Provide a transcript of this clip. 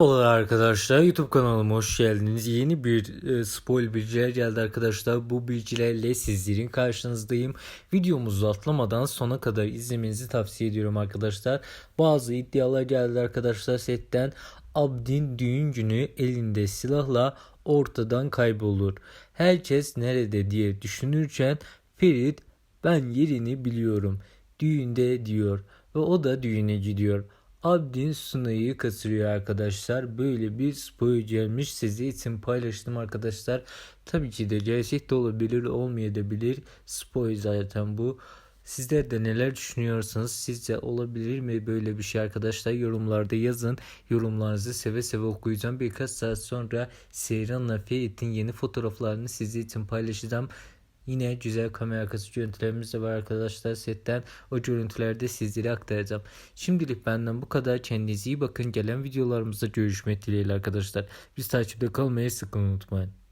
Merhabalar arkadaşlar YouTube kanalıma hoş geldiniz. Yeni bir e, spoiler bilgiler geldi arkadaşlar. Bu bilgilerle sizlerin karşınızdayım. Videomuzu atlamadan sona kadar izlemenizi tavsiye ediyorum arkadaşlar. Bazı iddialar geldi arkadaşlar setten. Abdin düğün günü elinde silahla ortadan kaybolur. Herkes nerede diye düşünürken Ferit ben yerini biliyorum. Düğünde diyor ve o da düğüne gidiyor. Abdin Sunay'ı kaçırıyor arkadaşlar. Böyle bir spoiler gelmiş. Size için paylaştım arkadaşlar. Tabii ki de gerçek de olabilir olmayabilir. Spoiler zaten bu. Sizler de neler düşünüyorsanız sizce olabilir mi böyle bir şey arkadaşlar yorumlarda yazın. Yorumlarınızı seve seve okuyacağım. Birkaç saat sonra Seyran'la Ferit'in yeni fotoğraflarını sizin için paylaşacağım. Yine güzel kamera arkası görüntülerimiz de var arkadaşlar setten. O görüntülerde sizlere aktaracağım. Şimdilik benden bu kadar. Kendinize iyi bakın. Gelen videolarımızda görüşmek dileğiyle arkadaşlar. Biz takipte kalmayı sakın unutmayın.